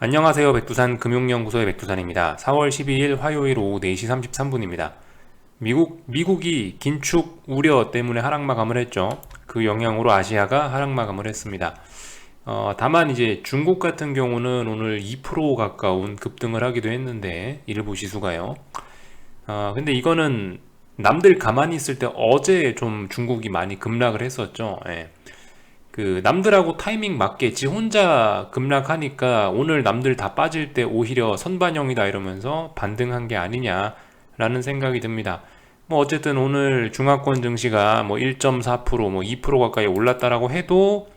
안녕하세요. 백두산 금융연구소의 백두산입니다. 4월 12일 화요일 오후 4시 33분입니다. 미국, 미국이 긴축 우려 때문에 하락 마감을 했죠. 그 영향으로 아시아가 하락 마감을 했습니다. 어, 다만 이제 중국 같은 경우는 오늘 2% 가까운 급등을 하기도 했는데 일부 지수가요. 어, 근데 이거는 남들 가만히 있을 때 어제 좀 중국이 많이 급락을 했었죠. 예. 그 남들하고 타이밍 맞게 지 혼자 급락하니까 오늘 남들 다 빠질 때 오히려 선반영이다 이러면서 반등한 게 아니냐라는 생각이 듭니다. 뭐 어쨌든 오늘 중화권 증시가 뭐 1.4%, 뭐 2% 가까이 올랐다라고 해도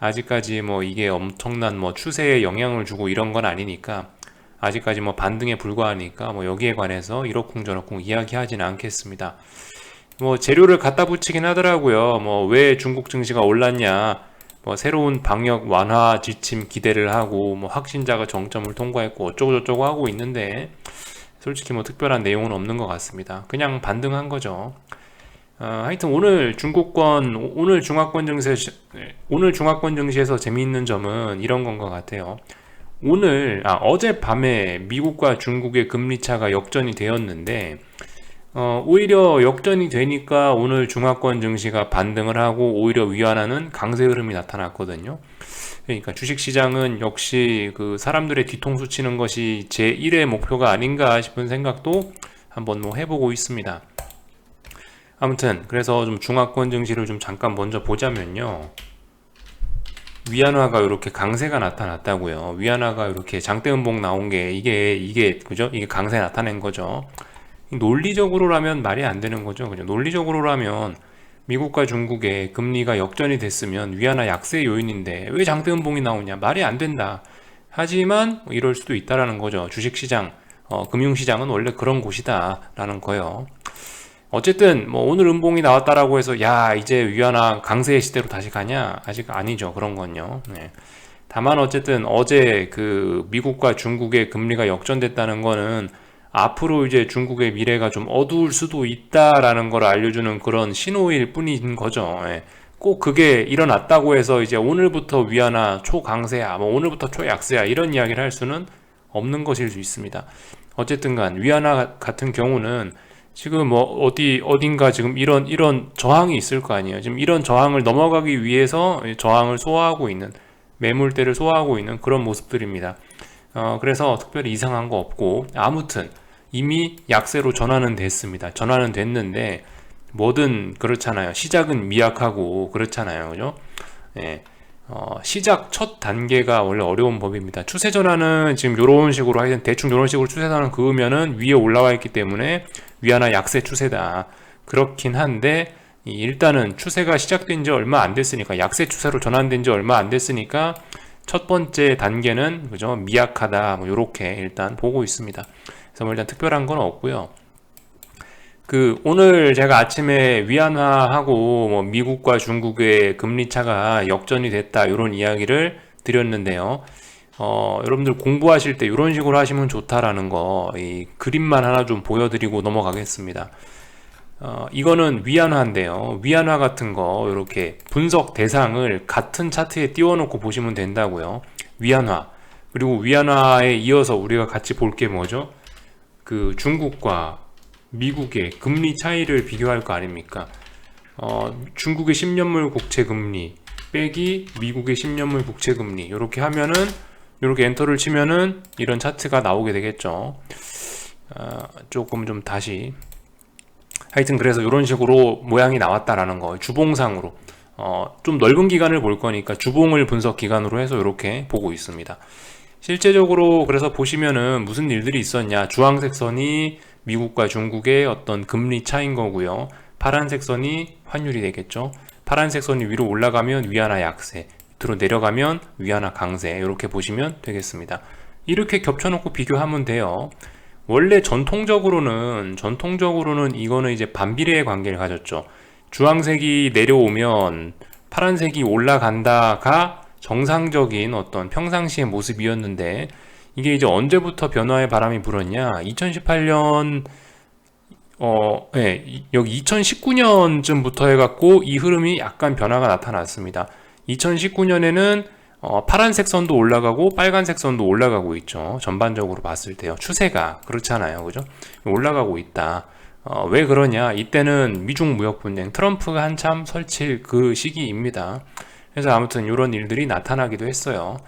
아직까지 뭐 이게 엄청난 뭐 추세에 영향을 주고 이런 건 아니니까 아직까지 뭐 반등에 불과하니까 뭐 여기에 관해서 이러쿵저러쿵 이야기하지는 않겠습니다. 뭐 재료를 갖다 붙이긴 하더라고요. 뭐 왜 중국 증시가 올랐냐? 뭐 새로운 방역 완화 지침 기대를 하고 뭐 확진자가 정점을 통과했고 어쩌고 저쩌고 하고 있는데 솔직히 뭐 특별한 내용은 없는 것 같습니다. 그냥 반등한 거죠. 어, 하여튼 오늘 중국권 오늘 중화권 증시 오늘 중화권 증시에서 재미있는 점은 이런 건 것 같아요. 오늘 아 어제 밤에 미국과 중국의 금리 차가 역전이 되었는데 어, 오히려 역전이 되니까 오늘 중화권 증시가 반등을 하고 오히려 위안화는 강세 흐름이 나타났거든요. 그러니까 주식시장은 역시 그 사람들의 뒤통수 치는 것이 제 1의 목표가 아닌가 싶은 생각도 한번 뭐 해보고 있습니다. 아무튼 그래서 좀 중화권 증시를 좀 잠깐 먼저 보자면요. 위안화가 이렇게 강세가 나타났다고요. 위안화가 이렇게 장대 음봉 나온 게 이게 이게 그죠? 이게 강세 나타낸 거죠. 논리적으로라면 말이 안 되는 거죠. 그죠? 논리적으로라면 미국과 중국의 금리가 역전이 됐으면 위안화 약세 요인인데 왜 장대 음봉이 나오냐? 말이 안 된다. 하지만 뭐 이럴 수도 있다라는 거죠. 주식시장, 어, 금융시장은 원래 그런 곳이다라는 거예요. 어쨌든 뭐 오늘 음봉이 나왔다라고 해서 야 이제 위안화 강세의 시대로 다시 가냐? 아직 아니죠. 그런 건요. 네. 다만 어쨌든 어제 그 미국과 중국의 금리가 역전됐다는 거는 앞으로 이제 중국의 미래가 좀 어두울 수도 있다라는 걸 알려주는 그런 신호일 뿐인 거죠. 예. 꼭 그게 일어났다고 해서 이제 오늘부터 위안화 초강세야, 뭐 오늘부터 초약세야 이런 이야기를 할 수는 없는 것일 수 있습니다. 어쨌든간 위안화 같은 경우는 지금 뭐 어디 어딘가 지금 이런 이런 저항이 있을 거 아니에요. 지금 이런 저항을 넘어가기 위해서 저항을 소화하고 있는 매물대를 소화하고 있는 그런 모습들입니다. 어, 그래서 특별히 이상한 거 없고 아무튼 이미 약세로 전환은 됐습니다. 전환은 됐는데 뭐든 그렇잖아요. 시작은 미약하고 그렇잖아요. 그죠? 예. 어, 시작 첫 단계가 원래 어려운 법입니다. 추세 전환은 지금 이런 식으로 하여튼 대충 이런 식으로 추세 전환 그으면은 위에 올라와 있기 때문에 위하나 약세 추세다. 그렇긴 한데 일단은 추세가 시작된 지 얼마 안 됐으니까 약세 추세로 전환된 지 얼마 안 됐으니까 첫 번째 단계는 그죠 미약하다 뭐 요렇게 일단 보고 있습니다. 그래서 뭐 일단 특별한 건 없고요. 그 오늘 제가 아침에 위안화하고 뭐 미국과 중국의 금리 차가 역전이 됐다 이런 이야기를 드렸는데요. 어, 여러분들 공부하실 때 이런 식으로 하시면 좋다라는 거, 이 그림만 하나 좀 보여드리고 넘어가겠습니다. 어, 이거는 위안화인데요. 위안화 같은 거 이렇게 분석 대상을 같은 차트에 띄워놓고 보시면 된다고요. 위안화 그리고 위안화에 이어서 우리가 같이 볼 게 뭐죠? 그 중국과 미국의 금리 차이를 비교할 거 아닙니까? 어, 중국의 10년물 국채 금리 빼기 미국의 10년물 국채 금리 이렇게 하면은 이렇게 엔터를 치면은 이런 차트가 나오게 되겠죠. 어, 조금 좀 다시 하여튼 그래서 이런 식으로 모양이 나왔다라는 거 주봉상으로 어, 좀 넓은 기간을 볼 거니까 주봉을 분석 기간으로 해서 이렇게 보고 있습니다. 실제적으로 그래서 보시면은 무슨 일들이 있었냐. 주황색 선이 미국과 중국의 어떤 금리 차인 거고요. 파란색 선이 환율이 되겠죠. 파란색 선이 위로 올라가면 위안화 약세, 밑으로 내려가면 위안화 강세 이렇게 보시면 되겠습니다. 이렇게 겹쳐놓고 비교하면 돼요. 원래 전통적으로는 전통적으로는 이거는 이제 반비례의 관계를 가졌죠. 주황색이 내려오면 파란색이 올라간다가 정상적인 어떤 평상시의 모습이었는데 이게 이제 언제부터 변화의 바람이 불었냐? 2018년 어, 네, 여기 2019년쯤부터 해갖고 이 흐름이 약간 변화가 나타났습니다. 2019년에는 어, 파란색 선도 올라가고 빨간색 선도 올라가고 있죠. 전반적으로 봤을 때요. 추세가 그렇잖아요. 그죠? 올라가고 있다. 어, 왜 그러냐? 이때는 미중 무역 분쟁, 트럼프가 한참 설칠 그 시기입니다. 그래서 아무튼 이런 일들이 나타나기도 했어요.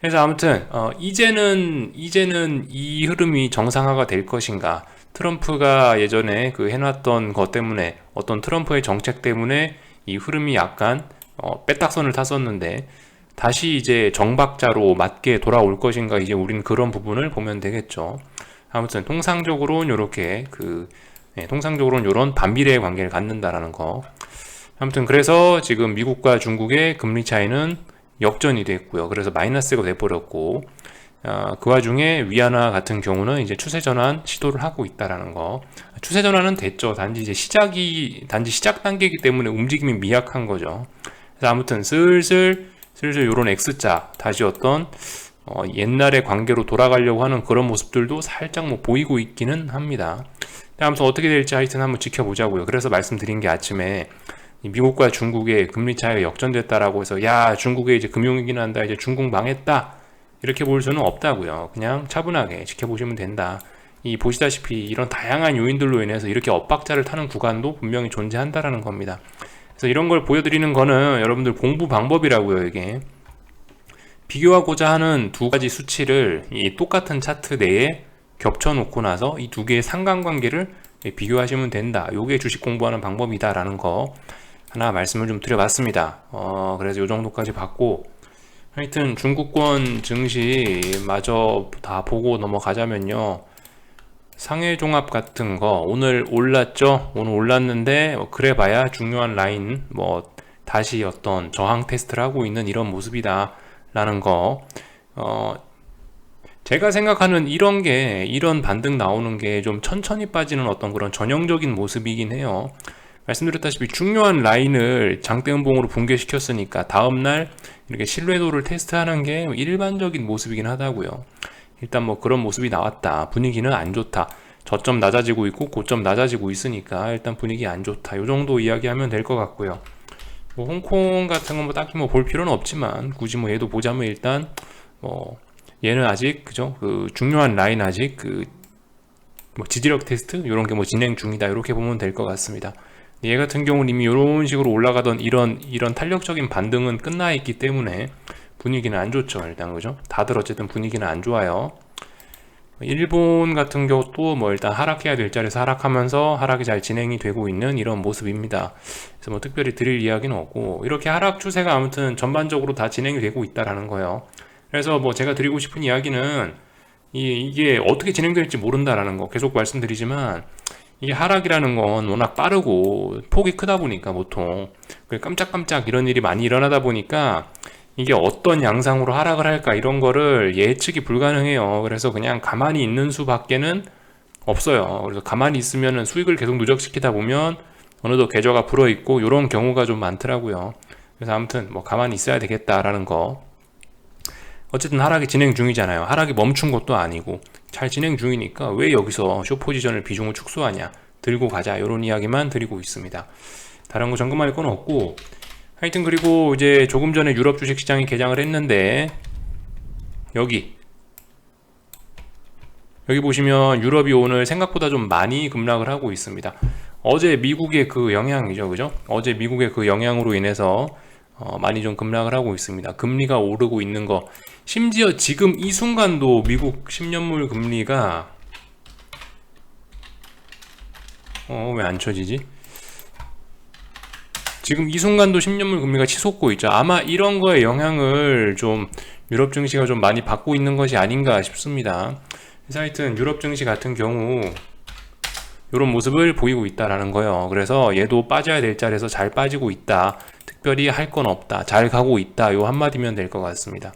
그래서 아무튼 어, 이제는 이제는 이 흐름이 정상화가 될 것인가? 트럼프가 예전에 그 해놨던 것 때문에 어떤 트럼프의 정책 때문에 이 흐름이 약간 어, 빼딱선을 탔었는데 다시 이제 정박자로 맞게 돌아올 것인가 이제 우린 그런 부분을 보면 되겠죠. 아무튼 통상적으로는 이렇게 그 네, 통상적으로는 이런 반비례의 관계를 갖는다라는 거. 아무튼 그래서 지금 미국과 중국의 금리 차이는 역전이 됐고요. 그래서 마이너스가 돼버렸고 어, 그 와중에 위안화 같은 경우는 이제 추세 전환 시도를 하고 있다라는 거. 추세 전환은 됐죠. 단지 이제 시작이 단지 시작 단계이기 때문에 움직임이 미약한 거죠. 그래서 아무튼 슬슬 슬슬 이런 X자 다시 어떤 어, 옛날의 관계로 돌아가려고 하는 그런 모습들도 살짝 뭐 보이고 있기는 합니다. 아무튼 어떻게 될지 하여튼 한번 지켜보자고요. 그래서 말씀드린 게 아침에 미국과 중국의 금리 차이가 역전됐다라고 해서 야 중국에 이제 금융위기 난다 이제 중국 망했다 이렇게 볼 수는 없다고요. 그냥 차분하게 지켜보시면 된다. 이 보시다시피 이런 다양한 요인들로 인해서 이렇게 엇박자를 타는 구간도 분명히 존재한다라는 겁니다. 그래서 이런 걸 보여드리는 거는 여러분들 공부 방법이라고요, 이게. 비교하고자 하는 두 가지 수치를 이 똑같은 차트 내에 겹쳐 놓고 나서 이 두 개의 상관관계를 비교하시면 된다. 요게 주식 공부하는 방법이다라는 거 하나 말씀을 좀 드려봤습니다. 어, 그래서 요 정도까지 봤고 하여튼 중국권 증시 마저 다 보고 넘어가자면요. 상해 종합 같은 거 오늘 올랐죠? 오늘 올랐는데 뭐 그래 봐야 중요한 라인 뭐 다시 어떤 저항 테스트를 하고 있는 이런 모습이다 라는 거 어, 제가 생각하는 이런 게 이런 반등 나오는 게 좀 천천히 빠지는 어떤 그런 전형적인 모습이긴 해요 말씀드렸다시피 중요한 라인을 장대음봉으로 붕괴시켰으니까 다음날 이렇게 신뢰도를 테스트하는 게 일반적인 모습이긴 하다고요 일단 뭐 그런 모습이 나왔다. 분위기는 안 좋다. 저점 낮아지고 있고 고점 낮아지고 있으니까 일단 분위기 안 좋다. 요 정도 이야기하면 될 것 같고요. 뭐 홍콩 같은 건 뭐 딱히 뭐 볼 필요는 없지만 굳이 뭐 얘도 보자면 일단 뭐 얘는 아직 그죠? 그 중요한 라인 아직 그 뭐 지지력 테스트 이런 게 뭐 진행 중이다 이렇게 보면 될 것 같습니다. 얘 같은 경우는 이미 이런 식으로 올라가던 이런 이런 탄력적인 반등은 끝나 있기 때문에 분위기는 안 좋죠 일단. 그죠? 다들 어쨌든 분위기는 안 좋아요. 일본 같은 경우도 뭐 일단 하락해야 될 자리에서 하락하면서 하락이 잘 진행이 되고 있는 이런 모습입니다. 그래서 뭐 특별히 드릴 이야기는 없고 이렇게 하락 추세가 아무튼 전반적으로 다 진행이 되고 있다라는 거예요. 그래서 뭐 제가 드리고 싶은 이야기는 이, 이게 어떻게 진행될지 모른다라는 거 계속 말씀드리지만 이게 하락이라는 건 워낙 빠르고 폭이 크다 보니까 보통 깜짝깜짝 이런 일이 많이 일어나다 보니까 이게 어떤 양상으로 하락을 할까 이런 거를 예측이 불가능해요. 그래서 그냥 가만히 있는 수밖에는 없어요. 그래서 가만히 있으면 수익을 계속 누적시키다 보면 어느덧 계좌가 불어 있고 이런 경우가 좀 많더라고요. 그래서 아무튼 뭐 가만히 있어야 되겠다라는 거. 어쨌든 하락이 진행 중이잖아요. 하락이 멈춘 것도 아니고 잘 진행 중이니까 왜 여기서 쇼 포지션을 비중을 축소하냐 들고 가자 이런 이야기만 드리고 있습니다. 다른 거 점검할 건 없고 하여튼 그리고 이제 조금 전에 유럽 주식시장이 개장을 했는데 여기 여기 보시면 유럽이 오늘 생각보다 좀 많이 급락을 하고 있습니다. 어제 미국의 그 영향이죠, 그죠? 어제 미국의 그 영향으로 인해서 어, 많이 좀 급락을 하고 있습니다. 금리가 오르고 있는 거. 심지어 지금 이 순간도 미국 10년물 금리가 어, 왜 안 쳐지지? 지금 이 순간도 10년물 금리가 치솟고 있죠. 아마 이런 거에 영향을 좀 유럽 증시가 좀 많이 받고 있는 것이 아닌가 싶습니다. 그래서 하여튼 유럽 증시 같은 경우 이런 모습을 보이고 있다라는 거예요. 그래서 얘도 빠져야 될 자리에서 잘 빠지고 있다. 특별히 할 건 없다. 잘 가고 있다. 요 한마디면 될 것 같습니다.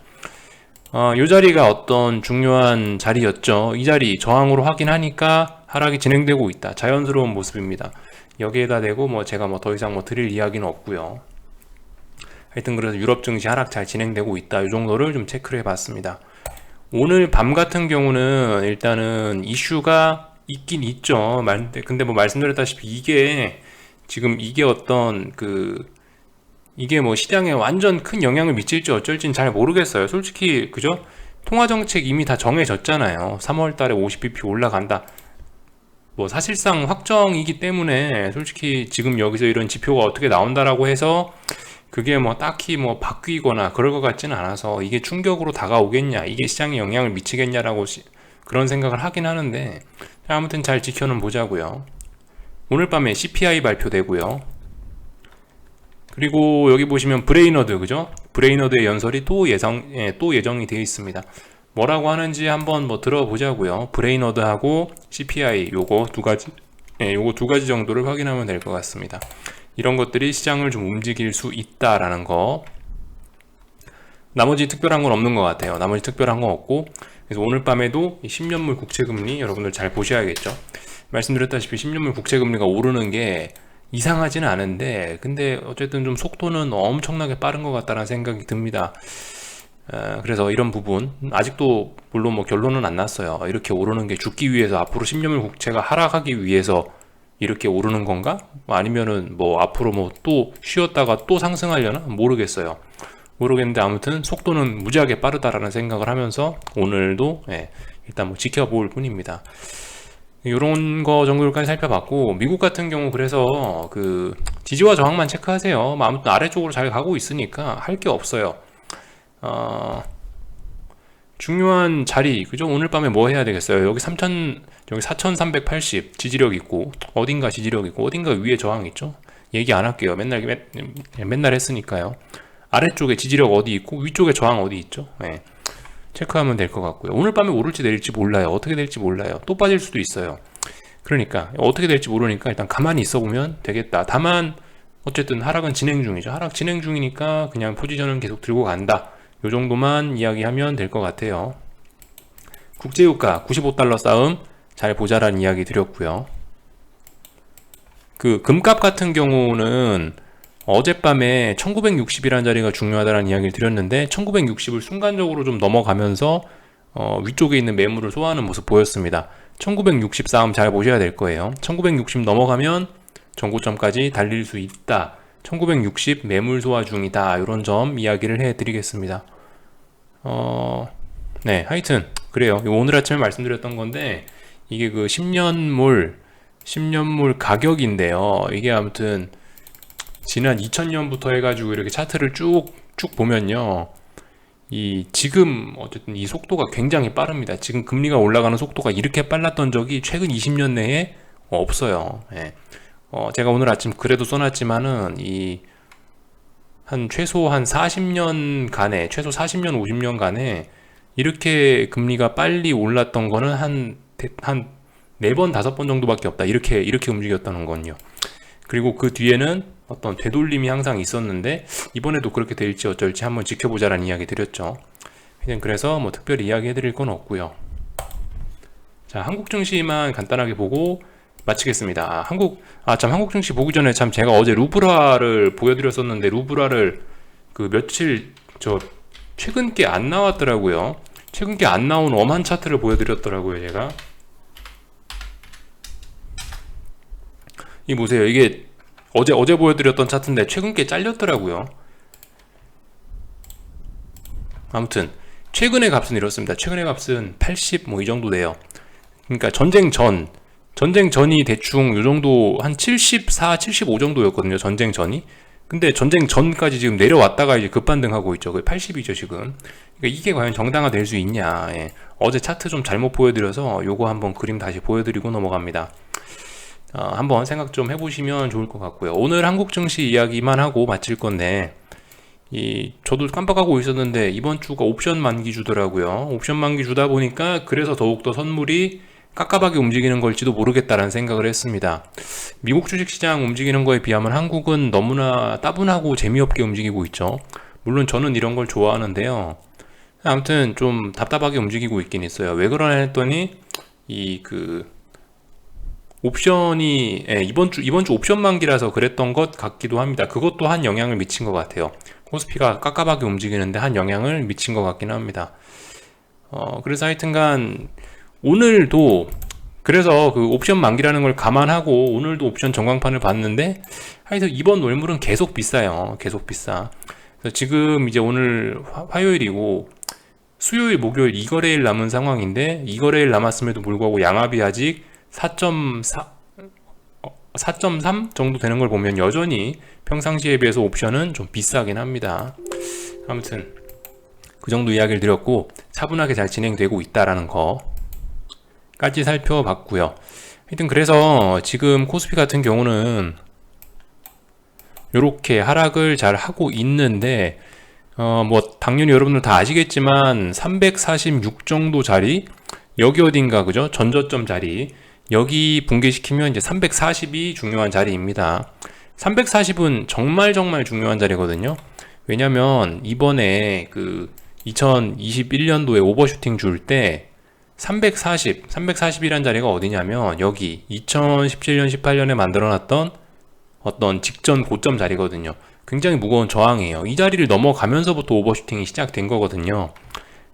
어, 이 자리가 어떤 중요한 자리였죠. 이 자리 저항으로 확인하니까 하락이 진행되고 있다. 자연스러운 모습입니다. 여기에다 대고 뭐 제가 뭐 더 이상 뭐 드릴 이야기는 없고요. 하여튼 그래서 유럽 증시 하락 잘 진행되고 있다. 이 정도를 좀 체크를 해봤습니다. 오늘 밤 같은 경우는 일단은 이슈가 있긴 있죠. 근데 뭐 말씀드렸다시피 이게 지금 이게 어떤 그 이게 뭐 시장에 완전 큰 영향을 미칠지 어쩔진 잘 모르겠어요. 솔직히 그죠? 통화 정책 이미 다 정해졌잖아요. 3월 달에 50bp 올라간다. 뭐 사실상 확정이기 때문에 솔직히 지금 여기서 이런 지표가 어떻게 나온다라고 해서 그게 뭐 딱히 뭐 바뀌거나 그럴 것 같지는 않아서 이게 충격으로 다가오겠냐, 이게 시장에 영향을 미치겠냐라고 시- 그런 생각을 하긴 하는데 자, 아무튼 잘 지켜는 보자고요. 오늘 밤에 CPI 발표되고요. 그리고 여기 보시면 브레이너드 그죠? 브레이너드의 연설이 또 예상 예, 또 예정이 되어 있습니다. 뭐라고 하는지 한번 뭐 들어보자고요. 브레이너드하고 CPI 요거 두 가지 예, 요거 두 가지 정도를 확인하면 될 것 같습니다. 이런 것들이 시장을 좀 움직일 수 있다라는 거. 나머지 특별한 건 없는 것 같아요. 나머지 특별한 건 없고 그래서 오늘 밤에도 이 10년물 국채 금리 여러분들 잘 보셔야겠죠. 말씀드렸다시피 10년물 국채 금리가 오르는 게 이상하지는 않은데 근데 어쨌든 좀 속도는 엄청나게 빠른 것 같다는 생각이 듭니다. 어, 그래서 이런 부분 아직도 물론 뭐 결론은 안 났어요. 이렇게 오르는 게 죽기 위해서 앞으로 10년물 국채가 하락하기 위해서 이렇게 오르는 건가? 뭐 아니면은 뭐 앞으로 뭐 또 쉬었다가 또 상승하려나 모르겠어요. 모르겠는데 아무튼 속도는 무지하게 빠르다라는 생각을 하면서 오늘도 예, 일단 뭐 지켜볼 뿐입니다. 이런 거 정도까지 살펴봤고 미국 같은 경우 그래서 그 지지와 저항만 체크하세요. 뭐 아무튼 아래쪽으로 잘 가고 있으니까 할 게 없어요. 어, 중요한 자리 그죠? 오늘 밤에 뭐 해야 되겠어요? 여기 3천 여기 4,380 지지력 있고 어딘가 지지력 있고 어딘가 위에 저항 있죠? 얘기 안 할게요. 맨날 맨, 맨날 했으니까요. 아래쪽에 지지력 어디 있고 위쪽에 저항 어디 있죠? 예. 체크하면 될 것 같고요. 오늘 밤에 오를지 내릴지 몰라요. 어떻게 될지 몰라요. 또 빠질 수도 있어요. 그러니까 어떻게 될지 모르니까 일단 가만히 있어 보면 되겠다. 다만 어쨌든 하락은 진행 중이죠. 하락 진행 중이니까 그냥 포지션은 계속 들고 간다. 요 정도만 이야기하면 될 것 같아요. 국제유가 95달러 싸움 잘 보자라는 이야기 드렸고요. 그 금값 같은 경우는 어젯밤에 1960이라는 자리가 중요하다는 이야기를 드렸는데 1960을 순간적으로 좀 넘어가면서 어, 위쪽에 있는 매물을 소화하는 모습 보였습니다. 1960 싸움 잘 보셔야 될 거예요. 1960 넘어가면 전고점까지 달릴 수 있다. 1960 매물 소화 중이다. 이런 점 이야기를 해드리겠습니다. 어, 네, 하여튼 그래요. 오늘 아침에 말씀드렸던 건데 이게 그 10년물 10년물 가격인데요. 이게 아무튼 지난 2000년부터 해가지고 이렇게 차트를 쭉쭉 보면요. 이 지금 어쨌든 이 속도가 굉장히 빠릅니다. 지금 금리가 올라가는 속도가 이렇게 빨랐던 적이 최근 20년 내에 없어요. 예. 어, 제가 오늘 아침 글에도 써놨지만은 이 한 최소 한 40년 간에 최소 40년 50년 간에 이렇게 금리가 빨리 올랐던 거는 한 한 네 번 다섯 번 정도밖에 없다. 이렇게 이렇게 움직였다는 건요. 그리고 그 뒤에는 어떤 되돌림이 항상 있었는데 이번에도 그렇게 될지 어쩔지 한번 지켜보자라는 이야기 드렸죠. 그냥 그래서 뭐 특별히 이야기해드릴 건 없고요. 자, 한국 증시만 간단하게 보고 마치겠습니다. 아, 한국 아 참 한국 증시 보기 전에 참 제가 어제 루브라를 보여드렸었는데 루브라를 그 며칠 저 최근 게 안 나왔더라고요. 최근 게 안 나온 엄한 차트를 보여드렸더라고요, 제가. 이 보세요. 이게 어제 어제 보여드렸던 차트인데 최근 게 잘렸더라고요. 아무튼 최근의 값은 이렇습니다. 최근의 값은 80 뭐 이 정도 돼요. 그러니까 전쟁 전 전쟁 전이 대충 요 정도 한 74, 75 정도였거든요. 전쟁 전이. 근데 전쟁 전까지 지금 내려왔다가 이제 급반등하고 있죠. 그게 80이죠, 지금. 그러니까 이게 과연 정당화될 수 있냐. 예. 어제 차트 좀 잘못 보여드려서 요거 한번 그림 다시 보여드리고 넘어갑니다. 어, 한번 생각 좀 해보시면 좋을 것 같고요. 오늘 한국 증시 이야기만 하고 마칠 건데, 이, 저도 깜빡하고 있었는데, 이번 주가 옵션 만기 주더라고요. 옵션 만기 주다 보니까, 그래서 더욱더 선물이 깝깝하게 움직이는 걸지도 모르겠다라는 생각을 했습니다. 미국 주식시장 움직이는 거에 비하면 한국은 너무나 따분하고 재미없게 움직이고 있죠. 물론 저는 이런 걸 좋아하는데요. 아무튼 좀 답답하게 움직이고 있긴 있어요. 왜 그러냐 했더니, 이 그, 옵션이 예, 이번 주 이번 주 옵션 만기라서 그랬던 것 같기도 합니다. 그것도 한 영향을 미친 것 같아요. 코스피가 깝깝하게 움직이는데 한 영향을 미친 것 같긴 합니다. 어, 그래서 하여튼간 오늘도 그래서 그 옵션 만기라는 걸 감안하고 오늘도 옵션 전광판을 봤는데 하여튼 이번 월물은 계속 비싸요. 계속 비싸. 그래서 지금 이제 오늘 화- 화요일이고 수요일, 목요일 2거래일 남은 상황인데 2거래일 남았음에도 불구하고 양압이 아직 4.4 4.3 정도 되는 걸 보면 여전히 평상시에 비해서 옵션은 좀 비싸긴 합니다. 아무튼 그 정도 이야기를 드렸고 차분하게 잘 진행되고 있다라는 거까지 살펴봤고요. 하여튼 그래서 지금 코스피 같은 경우는 이렇게 하락을 잘 하고 있는데 어 뭐 당연히 여러분들 다 아시겠지만 346 정도 자리 여기 어딘가 그죠? 전저점 자리 여기 붕괴시키면 이제 340이 중요한 자리입니다. 340은 정말 정말 중요한 자리거든요. 왜냐면 이번에 그 2021년도에 오버슈팅 줄 때 340, 340이란 자리가 어디냐면 여기 2017년, 18년에 만들어놨던 어떤 직전 고점 자리거든요. 굉장히 무거운 저항이에요. 이 자리를 넘어가면서부터 오버슈팅이 시작된 거거든요.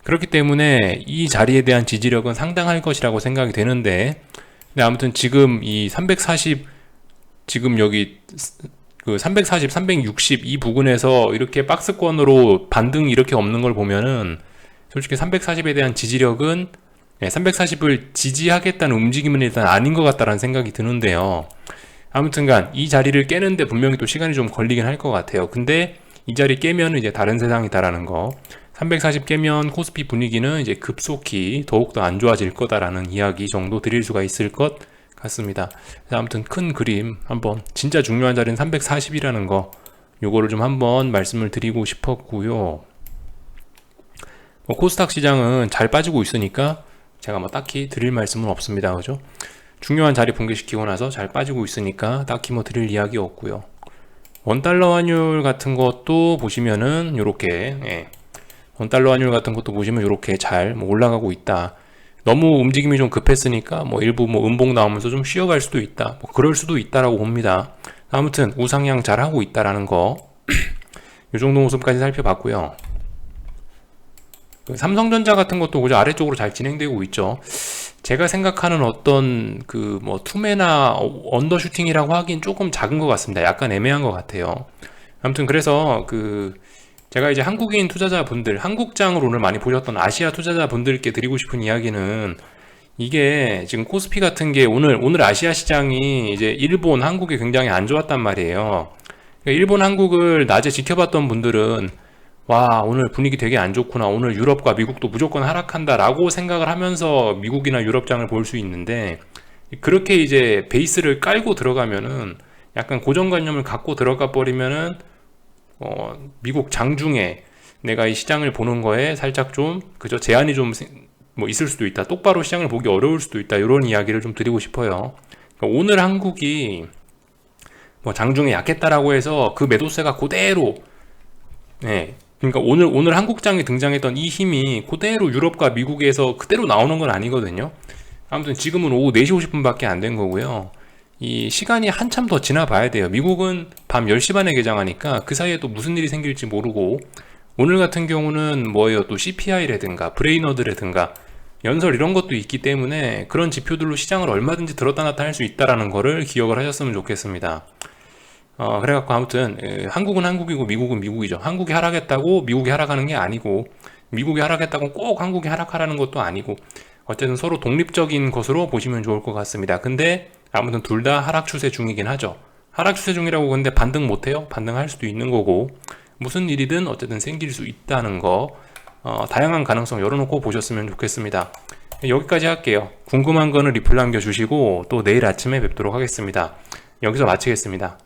그렇기 때문에 이 자리에 대한 지지력은 상당할 것이라고 생각이 되는데, 근데 아무튼 지금 이 340, 지금 여기 그 340, 360 이 부근에서 이렇게 박스권으로 반등 이렇게 없는 걸 보면은 솔직히 340에 대한 지지력은 340을 지지하겠다는 움직임은 일단 아닌 것 같다라는 생각이 드는데요. 아무튼간 이 자리를 깨는데 분명히 또 시간이 좀 걸리긴 할 것 같아요. 근데 이 자리 깨면 이제 다른 세상이다라는 거. 340 깨면 코스피 분위기는 이제 급속히 더욱더 안 좋아질 거다라는 이야기 정도 드릴 수가 있을 것 같습니다. 아무튼 큰 그림 한번 진짜 중요한 자리는 340이라는 거 요거를 좀 한번 말씀을 드리고 싶었고요. 뭐 코스닥 시장은 잘 빠지고 있으니까 제가 뭐 딱히 드릴 말씀은 없습니다. 그죠? 중요한 자리 붕괴시키고 나서 잘 빠지고 있으니까 딱히 뭐 드릴 이야기 없고요. 원달러 환율 같은 것도 보시면은 요렇게 예. 원달러 환율 같은 것도 보시면 요렇게 잘 뭐 올라가고 있다. 너무 움직임이 좀 급했으니까 뭐 일부 뭐 음봉 나오면서 좀 쉬어갈 수도 있다. 뭐 그럴 수도 있다라고 봅니다. 아무튼 우상향 잘 하고 있다라는 거. 요 정도 모습까지 살펴봤고요. 그 삼성전자 같은 것도 그저 아래쪽으로 잘 진행되고 있죠. 제가 생각하는 어떤 그 뭐 투매나 언더슈팅이라고 하긴 조금 작은 것 같습니다. 약간 애매한 것 같아요. 아무튼 그래서 그 제가 이제 한국인 투자자분들, 한국장을 오늘 많이 보셨던 아시아 투자자분들께 드리고 싶은 이야기는 이게 지금 코스피 같은 게 오늘 오늘 아시아 시장이 이제 일본, 한국이 굉장히 안 좋았단 말이에요. 그러니까 일본, 한국을 낮에 지켜봤던 분들은 와, 오늘 분위기 되게 안 좋구나. 오늘 유럽과 미국도 무조건 하락한다라고 생각을 하면서 미국이나 유럽장을 볼 수 있는데 그렇게 이제 베이스를 깔고 들어가면은 약간 고정관념을 갖고 들어가 버리면은 어, 미국 장중에 내가 이 시장을 보는 거에 살짝 좀 그저 제한이 좀 뭐 있을 수도 있다. 똑바로 시장을 보기 어려울 수도 있다. 이런 이야기를 좀 드리고 싶어요. 그러니까 오늘 한국이 뭐 장중에 약했다라고 해서 그 매도세가 그대로 네. 그러니까 오늘 오늘 한국장에 등장했던 이 힘이 그대로 유럽과 미국에서 그대로 나오는 건 아니거든요. 아무튼 지금은 오후 4시 50분밖에 안 된 거고요. 이 시간이 한참 더 지나 봐야 돼요. 미국은 밤 10시 반에 개장하니까 그 사이에 또 무슨 일이 생길지 모르고 오늘 같은 경우는 뭐예요? 또 CPI라든가 브레이너드라든가 연설 이런 것도 있기 때문에 그런 지표들로 시장을 얼마든지 들었다 놨다 할 수 있다라는 거를 기억을 하셨으면 좋겠습니다. 어, 그래갖고 아무튼 에, 한국은 한국이고 미국은 미국이죠. 한국이 하락했다고 미국이 하락하는 게 아니고 미국이 하락했다고 꼭 한국이 하락하라는 것도 아니고 어쨌든 서로 독립적인 것으로 보시면 좋을 것 같습니다. 근데 아무튼 둘 다 하락 추세 중이긴 하죠. 하락 추세 중이라고 근데 반등 못해요? 반등할 수도 있는 거고 무슨 일이든 어쨌든 생길 수 있다는 거 어, 다양한 가능성 열어놓고 보셨으면 좋겠습니다. 여기까지 할게요. 궁금한 거는 리플 남겨주시고 또 내일 아침에 뵙도록 하겠습니다. 여기서 마치겠습니다.